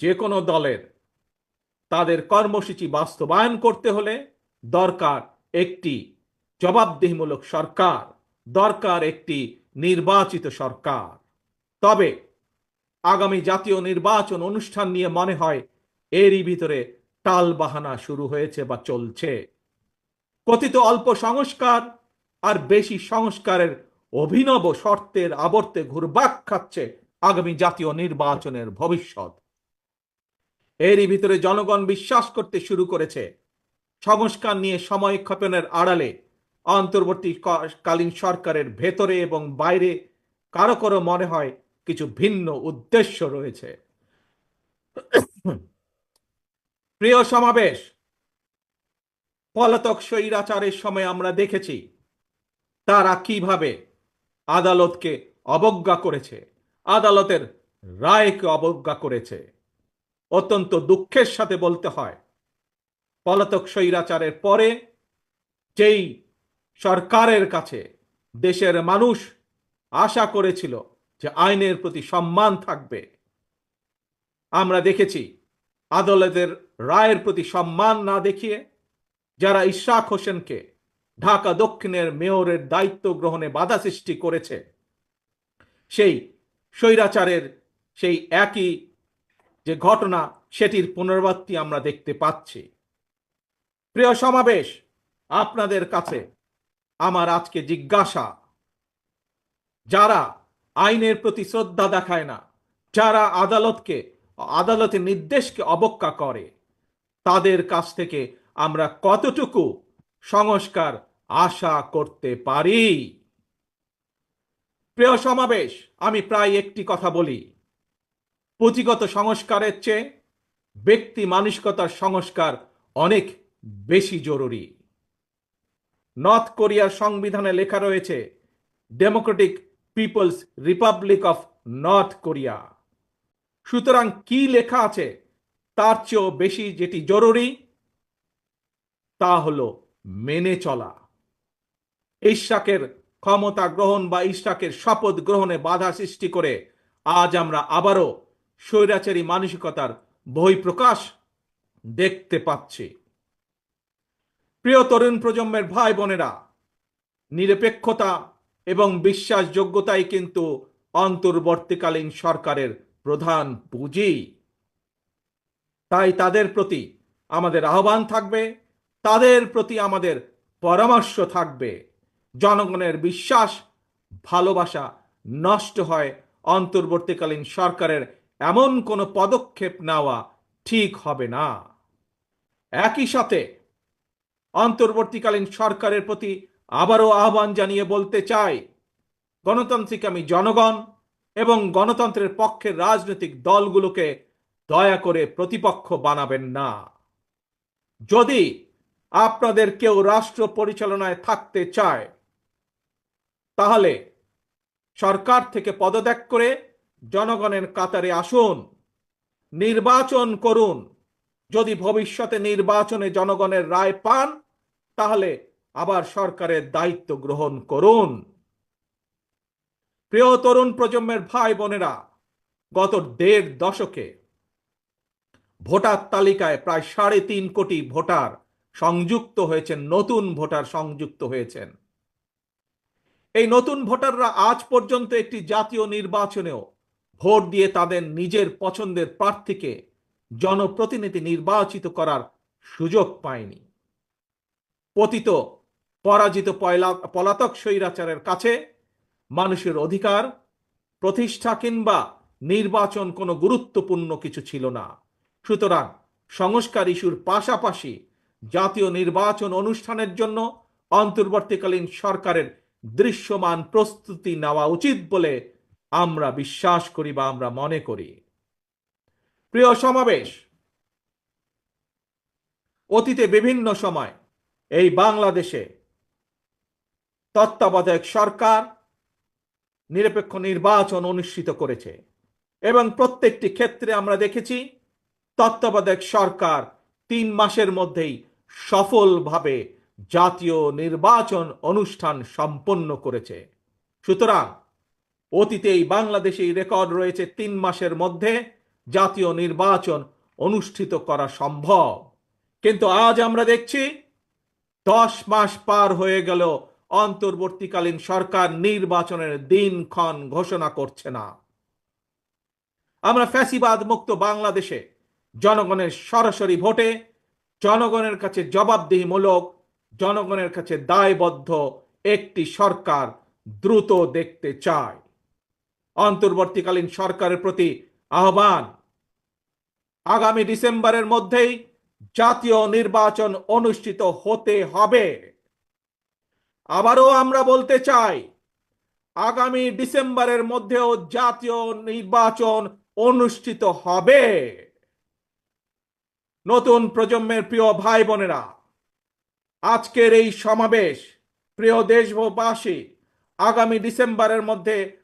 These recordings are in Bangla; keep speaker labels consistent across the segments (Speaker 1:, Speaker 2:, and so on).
Speaker 1: যে কোনো দলের তাদের কর্মসূচি বাস্তবায়ন করতে হলে দরকার একটি জবাবদিহিমূলক সরকার, দরকার একটি নির্বাচিত সরকার। তবে আগামী জাতীয় নির্বাচন অনুষ্ঠান নিয়ে মনে হয় এরই ভিতরে টাল বাহানা শুরু হয়েছে বা চলছে। কথিত অল্প সংস্কার আর বেশি সংস্কারের অভিনব শর্তের আবর্তে ঘুরবাক খাচ্ছে আগামী জাতীয় নির্বাচনের ভবিষ্যৎ। এরই ভিতরে জনগণ বিশ্বাস করতে শুরু করেছে। সংস্কার নিয়ে সময় ক্ষেপণের আড়ালে অন্তর্বর্তীকালীন সরকারের ভেতরে এবং বাইরে কারও কারও মনে হয় কিছু ভিন্ন উদ্দেশ্য রয়েছে। প্রিয় সমাবেশ, পলাতক স্বৈরাচারের সময় আমরা দেখেছি তারা কীভাবে আদালতকে অবজ্ঞা করেছে, আদালতের রায়কে অবজ্ঞা করেছে। অত্যন্ত দুঃখের সাথে বলতে হয়। পলাতক স্বৈরাচারের পরে যেই সরকারের কাছে দেশের মানুষ আশা করেছিল যে আইনের প্রতি সম্মান থাকবে, আমরা দেখেছি আদালতের রায়ের প্রতি সম্মান না দেখিয়ে যারা ইশাক হোসেনকে ঢাকা দক্ষিণের মেয়রের দায়িত্ব গ্রহণে বাধা সৃষ্টি করেছে, সেই স্বৈরাচারের সেই একই যে ঘটনা সেটির পুনরাবৃত্তি আমরা দেখতে পাচ্ছি। প্রিয় সমাবেশ, আপনাদের কাছে আমার আজকে জিজ্ঞাসা। যারা আইনের প্রতি শ্রদ্ধা দেখায় না, যারা আদালতকে, আদালতের নির্দেশকে অবজ্ঞা করে, তাদের কাছ থেকে আমরা কতটুকু সংস্কার আশা করতে পারি? প্রিয় সমাবেশ, আমি প্রায় একটি কথা বলি। পুঁথিগত সংস্কারের চেয়ে ব্যক্তি মানসিকতার সংস্কার অনেক বেশি জরুরি। নর্থ কোরিয়ার সংবিধানে লেখা রয়েছে, Democratic People's Republic of North Korea. সুতরাং কি লেখা আছে তার চেয়েও বেশি যেটি জরুরি, তা হলো মেনে চলা। ইশাকের ক্ষমতা গ্রহণ বা ইশাকের শপথ গ্রহণে বাধা সৃষ্টি করে আজ আমরা আবারও স্বৈরাচারী মানসিকতার বহিঃপ্রকাশ দেখতে পাচ্ছি। প্রিয় তরুণ প্রজন্মের ভাই বোনেরা, নিরপেক্ষতা এবং বিশ্বাসযোগ্যতাই কিন্তু অন্তর্বর্তীকালীন সরকারের প্রধান পুঁজি। তাই তাদের প্রতি আমাদের আহ্বান থাকবে, তাদের প্রতি আমাদের পরামর্শ থাকবে। জনগণের বিশ্বাস, ভালোবাসা নষ্ট হয় অন্তর্বর্তীকালীন সরকারের এমন কোনো পদক্ষেপ নেওয়া ঠিক হবে না। একই সাথে অন্তর্বর্তীকালীন সরকারের প্রতি আবারও আহ্বান জানিয়ে বলতে চাই, গণতান্ত্রিক আমি জনগণ এবং গণতন্ত্রের পক্ষের রাজনৈতিক দলগুলোকে দয়া করে প্রতিপক্ষ বানাবেন না। যদি আপনাদের কেউ রাষ্ট্র পরিচালনায় থাকতে চায়, তাহলে সরকার থেকে পদত্যাগ করে জনগণের কাতারে আসুন, নির্বাচন করুন। যদি ভবিষ্যতে নির্বাচনে জনগণের রায় পান, তাহলে আবার সরকারের দায়িত্ব গ্রহণ করুন। প্রিয় তরুণ প্রজন্মের ভাই বোনেরা, গত দেড় দশকে ভোটার তালিকায় প্রায় সাড়ে তিন কোটি ভোটার সংযুক্ত হয়েছেন, নতুন ভোটার সংযুক্ত হয়েছেন। এই নতুন ভোটাররা আজ পর্যন্ত একটি জাতীয় নির্বাচনেও ভোট দিয়ে তাদের নিজের পছন্দের প্রার্থীকে জনপ্রতিনিধি নির্বাচিত করার সুযোগ পায়নি। পতিত, পরাজিত পলাতক স্বৈরাচারের কাছে মানুষের অধিকার, প্রতিষ্ঠা কিংবা নির্বাচন কোনো গুরুত্বপূর্ণ কিছু ছিল না। সুতরাং সংস্কার ইস্যুর পাশাপাশি জাতীয় নির্বাচন অনুষ্ঠানের জন্য অন্তর্বর্তীকালীন সরকারের দৃশ্যমান প্রস্তুতি নেওয়া উচিত বলে আমরা বিশ্বাস করি বা আমরা মনে করি। প্রিয় সমাবেশ, অতীতে বিভিন্ন সময় এই বাংলাদেশে তত্ত্বাবধায়ক সরকার নিরপেক্ষ নির্বাচন অনুষ্ঠিত করেছে এবং প্রত্যেকটি ক্ষেত্রে আমরা দেখেছি তত্ত্বাবধায়ক সরকার তিন মাসের মধ্যেই সফলভাবে জাতীয় নির্বাচন অনুষ্ঠান সম্পন্ন করেছে। সুতরাং অতীতে এই বাংলাদেশে রেকর্ড রয়েছে তিন মাসের মধ্যে জাতীয় নির্বাচন অনুষ্ঠিত করা সম্ভব। কিন্তু আজ আমরা দেখছি দশ মাস পার হয়ে গেল, অন্তর্বর্তীকালীন সরকার নির্বাচনের দিনক্ষণ ঘোষণা করছে না। আমরা ফ্যাসিবাদ মুক্ত বাংলাদেশে জনগণের সরাসরি ভোটে, জনগণের কাছে জবাবদিহিমূলক, জনগণের কাছে দায়বদ্ধ একটি সরকার দ্রুত দেখতে চায় অন্তর্বর্তীকালীন সরকারের প্রতি আহ্বান। আগামী ডিসেম্বরের মধ্যেই জাতীয় নির্বাচন অনুষ্ঠিত হতে হবে। আবারও আমরা বলতে চাই, আগামী ডিসেম্বরের মধ্যেও জাতীয় নির্বাচন অনুষ্ঠিত হবে। নতুন প্রজন্মের প্রিয় ভাই বোনেরা আজকের এই সমাবেশ, প্রিয় দেশবাসী, আগামী ডিসেম্বরের মধ্যে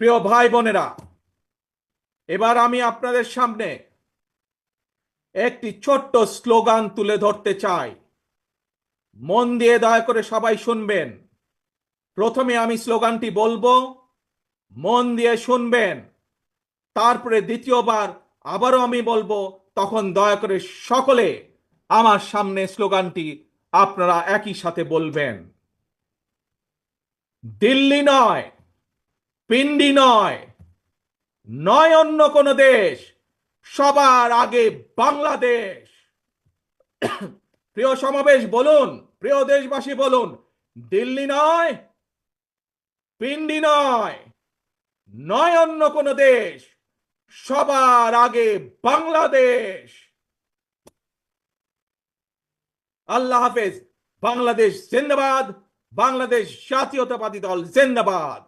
Speaker 1: প্রিয় ভাই বোনেরা, এবার আমি আপনাদের সামনে একটি ছোট্ট স্লোগান তুলে ধরতে চাই। মন দিয়ে দয়া করে সবাই শুনবেন। প্রথমে আমি স্লোগানটি বলব, মন দিয়ে শুনবেন। তারপরে দ্বিতীয়বার আবারও আমি বলব, তখন দয়া করে সকলে আমার সামনে স্লোগানটি আপনারা একই সাথে বলবেন। দিল্লি নয় পিন্ডি নয় নয় অন্য কোনো দেশ, সবার আগে বাংলাদেশ। প্রিয় সমাবেশ বলুন, প্রিয় দেশবাসী বলুন, দিল্লি নয়, পিন্ডি নয় নয় অন্য কোনো দেশ, সবার আগে বাংলাদেশ। আল্লাহ হাফেজ, বাংলাদেশ জিন্দাবাদ, বাংলাদেশ জাতীয়তাবাদী দল জিন্দাবাদ।